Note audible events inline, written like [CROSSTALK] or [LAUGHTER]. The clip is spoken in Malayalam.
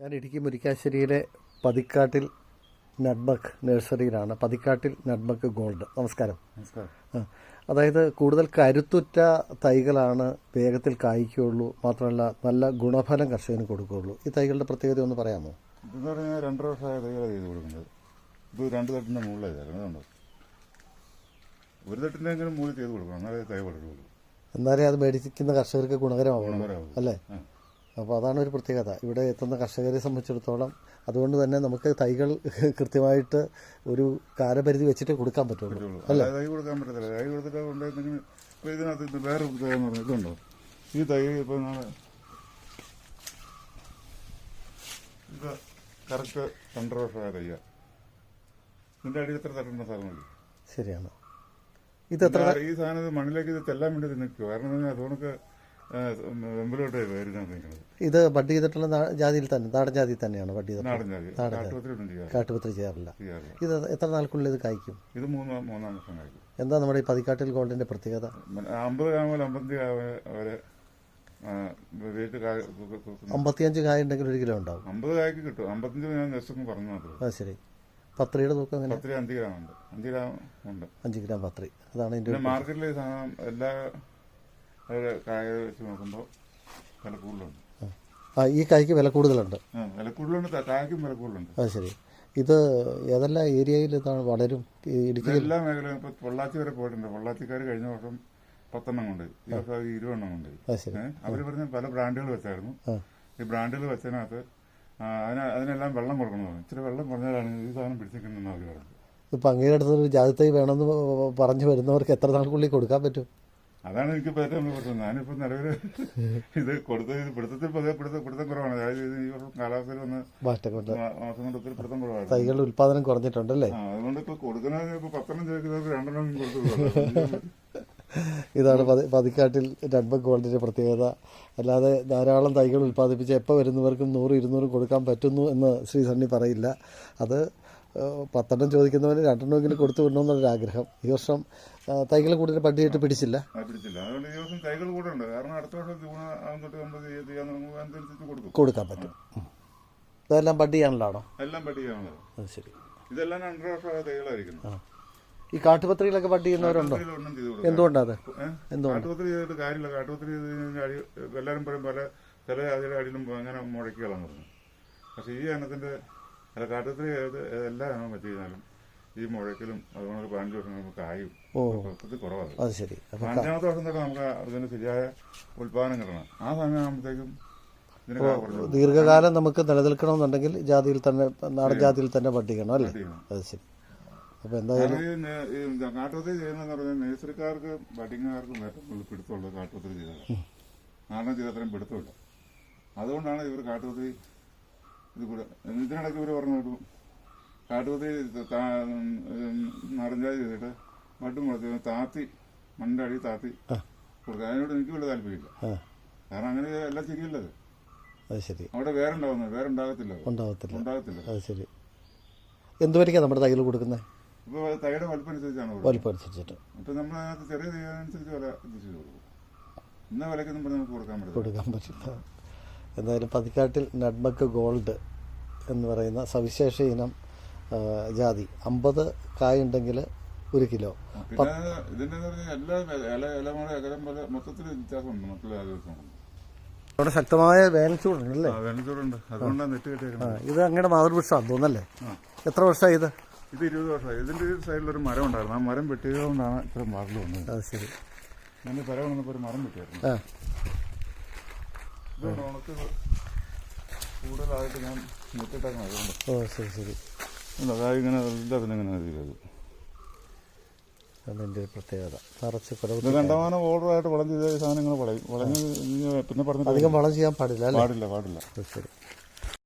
ഞാൻ ഇടുക്കി മുരിക്കാശ്ശേരിയിലെ പതിക്കാട്ടിൽ നെഡ്ബക്ക് നഴ്സറിയിലാണ്. പതിക്കാട്ടിൽ നെഡ്ബക്ക് ഗോൾഡ്. നമസ്കാരം. നമസ്കാരം. അതായത് കൂടുതൽ കരുത്തുറ്റ തൈകളാണ് വേഗത്തിൽ കായ്ക്കുകയുള്ളൂ. മാത്രമല്ല നല്ല ഗുണഫലം കർഷകന് കൊടുക്കുകയുള്ളൂ. ഈ തൈകളുടെ പ്രത്യേകത ഒന്ന് പറയാമോ? ഇതെന്ന് പറഞ്ഞാൽ രണ്ടര വർഷമായ തൈകളാണ് ചെയ്ത് കൊടുക്കുന്നത്. ഇത് രണ്ട് തട്ടിന്റെ മുകളിലാണ് അതുകൊണ്ട് ഒരു തട്ടിന്റെ എങ്കിലും മുകളിൽ ചെയ്ത് കൊടുക്കണം. എന്നാലേ തൈ വളരുള്ളൂ. എന്നാലേ അത് മേടിക്കുന്ന കർഷകർക്ക് ഗുണകരമാവുള്ളൂ. അല്ലേ. അപ്പോൾ അതാണ് ഒരു പ്രത്യേകത. ഇവിടെ എത്തുന്ന കർഷകരെ സംബന്ധിച്ചിടത്തോളം അതുകൊണ്ട് തന്നെ നമുക്ക് തൈകൾ [LAUGHS] കൃത്യമായിട്ട് ഒരു കാലപരിധി വെച്ചിട്ട് കൊടുക്കാൻ പറ്റുള്ളൂ. തൈ കൊടുക്കാൻ പറ്റത്തില്ല. തൈ കൊടുത്തിട്ട് കൊണ്ടുവന്നെങ്കിൽ ഇപ്പോൾ ഇതിനകത്ത് വേറെ ഒരു തൈ ഇതുണ്ടോ? ഈ തൈ ഇപ്പോൾ നാളെ ഇത് കറക്റ്റ് രണ്ടര വർഷമായ തയ്യ ഇതിന്റെ അടിയിൽ എത്ര തട്ടുന്ന സാധനം ശരിയാണ്. ഇത് എത്ര ഈ സാധനം മണ്ണിലേക്ക് ഇത് തെല്ലാൻ വേണ്ടി നിൽക്കുക നിൽക്കും കാരണം എന്താ ഇത് ബഡ് ചെയ്തിട്ടുള്ള ജാതിയിൽ തന്നെ നാടൻ ജാതിയിൽ തന്നെയാണ് ബഡ് ചെയ്തിട്ടുള്ളത് കാട്ടുപത്രി ചെയ്യാറില്ല. ഇത് എത്ര നാൾക്കുള്ളിൽ ഇത് കായ്ക്കും? ഇത് മൂന്ന് വർഷം എന്താ നമ്മുടെ ഈ പതിക്കാട്ടിൽ ഗോൾഡിന്റെ പ്രത്യേകത? അമ്പത് വരെ അമ്പത്തിയഞ്ച് കായ ഉണ്ടെങ്കിൽ ഒരു കിലോ ഉണ്ടാവും. അമ്പത് കായ്ക്ക് കിട്ടും. അമ്പത്തഞ്ച് ഞാൻ പറഞ്ഞു അത് ശരി. പത്രിയുടെ തൂക്കം പത്തിരി അഞ്ച് ഗ്രാം ഉണ്ട്. അഞ്ച് ഗ്രാം ഉണ്ട്. അഞ്ച് ഗ്രാം പത്രി. അതാണ് മാർക്കറ്റിൽ എല്ലാ അവരെ കായ വെച്ച് നോക്കുമ്പോൾ വില കൂടുതലുണ്ട്. ആ ഈ കായ്ക്ക് വില കൂടുതലുണ്ട്. ആ വില കൂടുതലുണ്ട് കായ്ക്കും വില കൂടുതലുണ്ട്. അത് ശരി. ഇത് ഏതെല്ലാം ഏരിയയിൽ ഇതാണ് വളരും? ഈ ഇടുക്കി എല്ലാ മേഖലയും ഇപ്പൊ പൊള്ളാച്ചി വരെ പോയിട്ടുണ്ട്. പൊള്ളാച്ചിക്കാർ കഴിഞ്ഞ വർഷം പത്തെണ്ണം കൊണ്ട് ഈ വർഷം അവർ ഇരുപതെണ്ണം കൊണ്ട് അത് ശരി. അവർ പറഞ്ഞ പല ബ്രാൻഡുകൾ വെച്ചായിരുന്നു. ആ. ഈ ബ്രാൻഡുകൾ വെച്ചതിനകത്ത് ആ, അതിന് അതിനെല്ലാം വെള്ളം കൊടുക്കണം പറഞ്ഞു. ഇച്ചിരി വെള്ളം കുറഞ്ഞാലാണ് ഈ സാധനം പിടിച്ചിരിക്കുന്നതെന്ന് അവർ പറഞ്ഞു. ഇപ്പം അങ്ങയുടെ അടുത്ത് ഒരു ജാതിത്തൈ വേണമെന്ന് പറഞ്ഞു വരുന്നവർക്ക് എത്ര നാൾക്കുള്ളിൽ കൊടുക്കാൻ പറ്റും? അതാണ് എനിക്ക് ഏറ്റവും പ്രശ്നം. ഞാനിപ്പോ നിലവിൽ ഇത് കൊടുത്ത ഇത് പിടുത്തത്തിൽ പിടുത്തം പിടുത്തം കുറവാണ്. അതായത് ഈ വർഷം കാലാവസ്ഥയിൽ വന്ന് മാസം കൊണ്ട് ഒത്തിരി പിടുത്തം കുറവാണ്. തൈകളുടെ ഉൽപാദനം കുറഞ്ഞിട്ടുണ്ടല്ലേ? അതുകൊണ്ട് ഇപ്പൊ കൊടുക്കുന്നത് ഇപ്പൊ പത്തെണ്ണം ചോദിക്കുന്നവർക്ക് രണ്ടെണ്ണം കൊടുത്തു [LAUGHS] ഇതാണ് പതി- പതിക്കാട്ടിൽ രണ്ട് ഗോൾഡിന്റെ പ്രത്യേകത. അല്ലാതെ ധാരാളം തൈകൾ ഉൽപ്പാദിപ്പിച്ച് എപ്പോൾ വരുന്നവർക്കും നൂറ് ഇരുന്നൂറും കൊടുക്കാൻ പറ്റുന്നു എന്ന് ശ്രീ സണ്ണി പറയില്ല. അത് പത്തെണ്ണം ചോദിക്കുന്നവന് രണ്ടെണ്ണമെങ്കിലും കൊടുത്തു വിടണമെന്നുള്ളൊരു ആഗ്രഹം ഈ വർഷം തൈകൾ കൂടുതൽ പട്ടിയിട്ട് പിടിച്ചില്ല. പിടിച്ചില്ല. അതുകൊണ്ട് ഈ വർഷം തൈകൾ കൂടെ ഉണ്ട്. കാരണം അടുത്ത വർഷം ജൂൺ തൊട്ട് അനുസരിച്ച് കൊടുക്കും. കൊടുക്കാൻ പറ്റും. ഇതെല്ലാം പട്ടിയാണല്ലോ എല്ലാം ശരി. ഇതെല്ലാം രണ്ടര വർഷമായ തൈകളായിരിക്കും ആ. ഈ കാട്ടുപത്രിയിലൊക്കെ പട്ടി ചെയ്യുന്നവരുണ്ടോ? എന്തുകൊണ്ടാ? എന്തുകൊണ്ടാണ് ചെയ്തിട്ട് കാര്യമില്ല. കാട്ടുപത്രി എല്ലാവരും പറയും പല ചില അതിലെ അടിയിലും അങ്ങനെ മുഴക്കികളാന്ന് പറഞ്ഞു. പക്ഷെ ഈ എണ്ണത്തിന്റെ അല്ല കാട്ടത്തിൽ ഏത് എല്ലാ ഇനവും വെച്ച് കഴിഞ്ഞാലും ഈ മുഴക്കലും അതുപോലെ പതിനഞ്ച് വർഷം നമുക്ക് കായും കുറവാണ്. അത് ശരി. അഞ്ചാമത്തെ വർഷം തൊട്ട് നമുക്ക് അതിന് ശരിയായ ഉൽപാദനം കിട്ടണം. ആ സമയം ആകുമ്പോഴത്തേക്കും ഇതിന് കാ കുറഞ്ഞു ദീർഘകാലം നമുക്ക് നിലനിൽക്കണമെന്നുണ്ടെങ്കിൽ ജാതിയിൽ തന്നെ നാടൻ ജാതിയിൽ തന്നെ പഠിക്കണം അല്ലേ? അത് ശരി. അപ്പൊ എന്തായാലും കാട്ടുപത്രി ചെയ്യുന്നതെന്ന് പറഞ്ഞാൽ നേഴ്സറിക്കാർക്ക് ബഡിങ്ങുകാർക്കും ഏറ്റവും പിടുത്തമുള്ളത് കാട്ടുപത്രി ചെയ്താൽ. നാടൻ ചെയ്ത അത്രയും പിടുത്തമില്ല. അതുകൊണ്ടാണ് ഇവർ കാട്ടുപത്രി ഇത് കൂടെ ഇതിനിടയ്ക്ക് ഇവർ പറഞ്ഞു കേട്ടു. കാട്ടുപത്തി താ- ഉം, നാടൻ ജാതി ചെയ്തിട്ട് വട്ടും മുളച്ച് താത്തി മണ്ണിന്റെ അടി താത്തി കൊടുക്കുക അതിനോട് എനിക്ക് വലിയ താല്പര്യമില്ല. കാരണം അങ്ങനെ എല്ലാം ശരിയല്ലത് അത് ശരി. അവിടെ വേറെ ഉണ്ടാവുന്നത് വേറെ ഉണ്ടാകത്തില്ല. ഉണ്ടാകത്തില്ല. അത് ശരി. എന്ത് നമ്മുടെ തൈകൾ കൊടുക്കുന്നത് ഇപ്പോൾ തൈയുടെ വലിപ്പം അനുസരിച്ചാണ് വലിപ്പം അനുസരിച്ചിട്ട് ഇപ്പൊ നമ്മൾ അതിനകത്ത് ചെറിയ തൈ അനുസരിച്ച് വില ഇത് ചെയ്ത് കൊടുക്കും. ഇന്ന വിലക്കൊന്നും പറഞ്ഞ് നമുക്ക് കൊടുക്കാൻ പറ്റില്ല. കൊടുക്കാൻ പറ്റില്ല. എന്തായാലും പതിക്കാട്ടിൽ നഡ്മക്ക് ഗോൾഡ് എന്ന് പറയുന്ന സവിശേഷ ഇനം ജാതി. അമ്പത് കായുണ്ടെങ്കിൽ ഒരു കിലോ. അവിടെ ശക്തമായ വേനൽച്ചൂടുണ്ടല്ലേ ഇത് അങ്ങയുടെ മാതൃവൃക്ഷമാണ് തോന്നല്ലേ. എത്ര വർഷമായി ഇത്? ഇത് ഇരുപത് വർഷമായി. ഇതിന്റെ സൈഡിൽ ഒരു മരം ഉണ്ടായിരുന്നു. ആ മരം വെട്ടിയതുകൊണ്ടാണ് ഇത്രയും വാർഡിൽ വന്നത്. അത് ശരി. ഞാൻ പരം വന്നപ്പോൾ ഒരു മരം വെട്ടിയായിരുന്നു. ഇത് ഉണക്ക് കൂടുതലായിട്ട് ഞാൻ അതുകൊണ്ട് ഓ ശരി ശരി. അതായത് ഇങ്ങനെ ഇങ്ങനെ ഒരു പ്രത്യേകത. നിറച്ച് കുറവ് ഇത് കണ്ടമാനം ഓർഡറായിട്ട് വളം ചെയ്ത സാധനങ്ങൾ വളയും. വളഞ്ഞ് പിന്നെ പറഞ്ഞു അധികം വളം ചെയ്യാൻ പാടില്ല അല്ലേ? പാടില്ല പാടില്ല. ശരി.